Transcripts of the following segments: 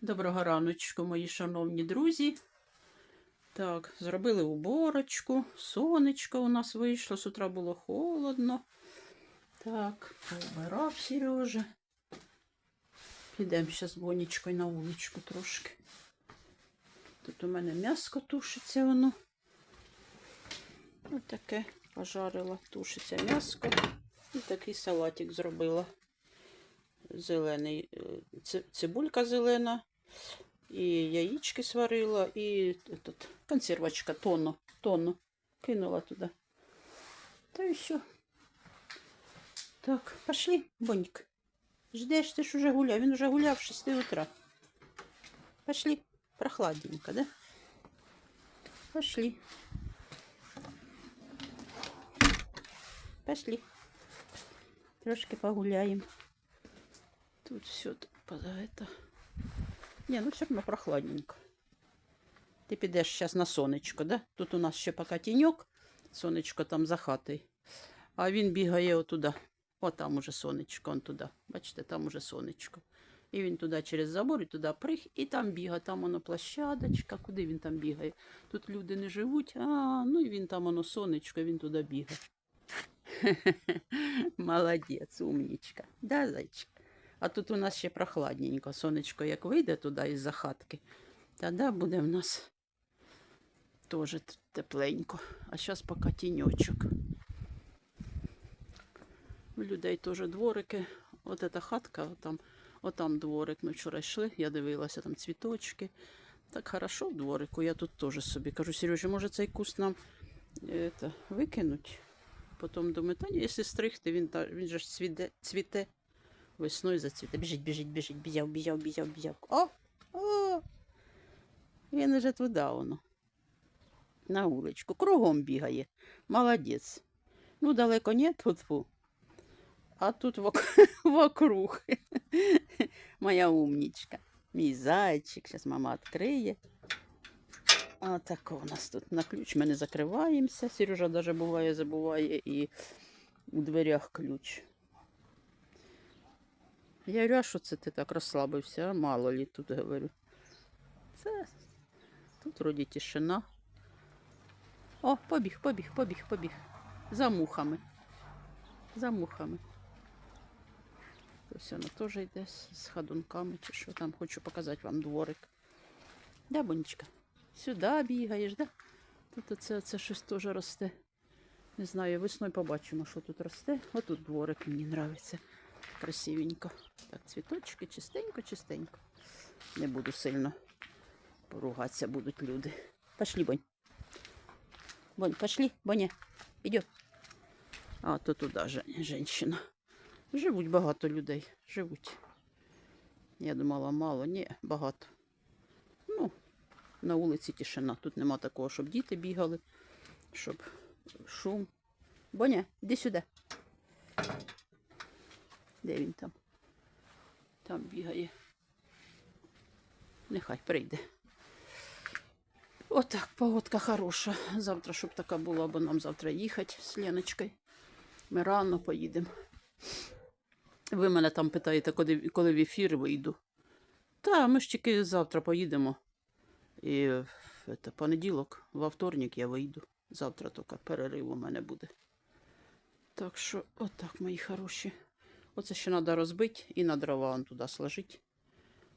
Доброго раночку, мої шановні друзі. Так, зробили уборочку. Сонечко у нас вийшло. З утра було холодно. Так, поубирав Сережа. Підемо ще з Бонічкою на вуличку трошки. Тут у мене м'яско тушиться воно. Ось таке пожарила, тушиться м'яско. І такий салатик зробила. Зелений, е, цибулька зелена, і яєчки сварила, і тут консервочка тонну, тонну кинула туди. Та і все. Так, пошли, Боньк. Ждеш, ти ж уже гуляв. Він уже гуляв з 6 утра. Пошли. Прохладненько, да? Пошли. Пошли. Трошки погуляємо. Тут все это. Не, ну все равно прохладненько. Ти підеш зараз на сонечко, да? Тут у нас ще поки тіньок, сонечко там за хатою. А він бігає отуда. О, там уже сонечко, он туди. Бачите, там уже сонечко. І він туди через забор, і туди приг, і там бігає. Там воно площадочка. Куди він там бігає? Тут люди не живуть. А, ну і він там воно сонечко, він туди бігає. Молодець, умнічка. Да, зайчик? А тут у нас ще прохладненько. Сонечко як вийде туди із-за хатки, тоді буде в нас теж тепленько. А зараз поки тіньочок. У людей теж дворики. От ця хатка, там, отам дворик. Ми вчора йшли, я дивилася, там цвіточки. Так хорошо в дворику. Я тут теж собі кажу, Сережа, може цей куст нам е, это, викинуть? Потім думаю, та ні, якщо стригти, він, та, він же цвіте, цвіте. Весною зацвіте. Біжить, біжить, біжить, бізяв, бізяв, бізяв, бізяв. О! О! Він уже туди воно. На вуличку. Кругом бігає. Молодець. Ну, далеко ні, тут. А тут вок- вокруг. Моя умнічка. Мій зайчик. Зараз мама відкриє. А так у нас тут на ключ. Ми не закриваємося. Сережа даже буває, забуває і у дверях ключ. Я говорю, а що це ти так розслабився? А мало лі тут говорю. Це тут вроді тишина. О, побіг, побіг, побіг, побіг. За мухами. За мухами. Ось воно теж йде з ходунками чи що там. Хочу показати вам дворик. Да, Бонечка? Сюди бігаєш, да? Тут оце, оце щось теж росте. Не знаю, весною побачимо, що тут росте. Отут дворик мені подобається. Красивенько. Так, цвіточки, чистенько, чистенько. Не буду сильно поругатися, будуть люди. Пошли, Бонь. Бонь, пошли, Боня. Іди. А то туди же жінка. Живуть багато людей. Живуть. Я думала, мало. Ні, багато. Ну, на вулиці тишина. Тут нема такого, щоб діти бігали, щоб шум. Боня, іди сюди. Де він там? Там бігає. Нехай прийде. Отак, погодка хороша. Завтра, щоб така була, бо нам завтра їхати з Леночкою. Ми рано поїдемо. Ви мене там питаєте, коли, коли в ефір вийду. Та, ми ж тільки завтра поїдемо. І це, понеділок, во вторник я вийду. Завтра тільки перерив у мене буде. Так що, отак, мої хороші. Оце ще треба розбити і на дрова он туди сложити.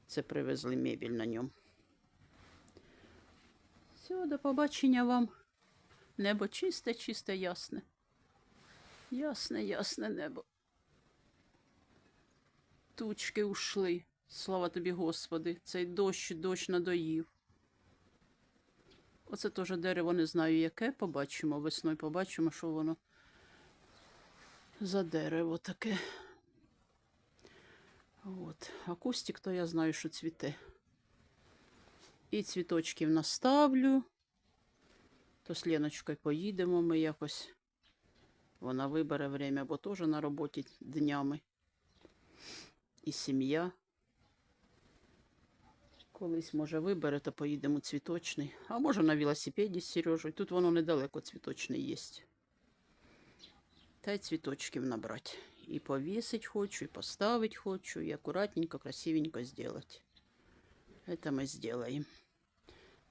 Це привезли мебель на ньому. Все, до побачення вам. Небо чисте, чисте, ясне. Ясне, ясне небо. Тучки ушли. Слава тобі, Господи. Цей дощ, дощ надоїв. Оце теж дерево не знаю яке. Побачимо. Весною побачимо, що воно за дерево таке. От. А кустик, то я знаю, що цвіте. І цвіточків наставлю. То з Леночкою поїдемо ми якось. Вона вибере время, бо теж на роботі днями. І сім'я. Колись, може, вибере, то поїдемо цвіточний. А може на велосипеді з Сережею. Тут воно недалеко цвіточний є. Та й цвіточків набрати. І повісить хочу, і поставити хочу, і акуратненько, красивенько зробити. Це ми зробимо.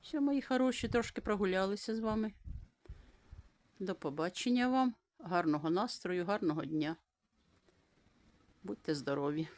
Все, мої хороші, трошки прогулялися з вами. До побачення вам. Гарного настрою, гарного дня. Будьте здорові!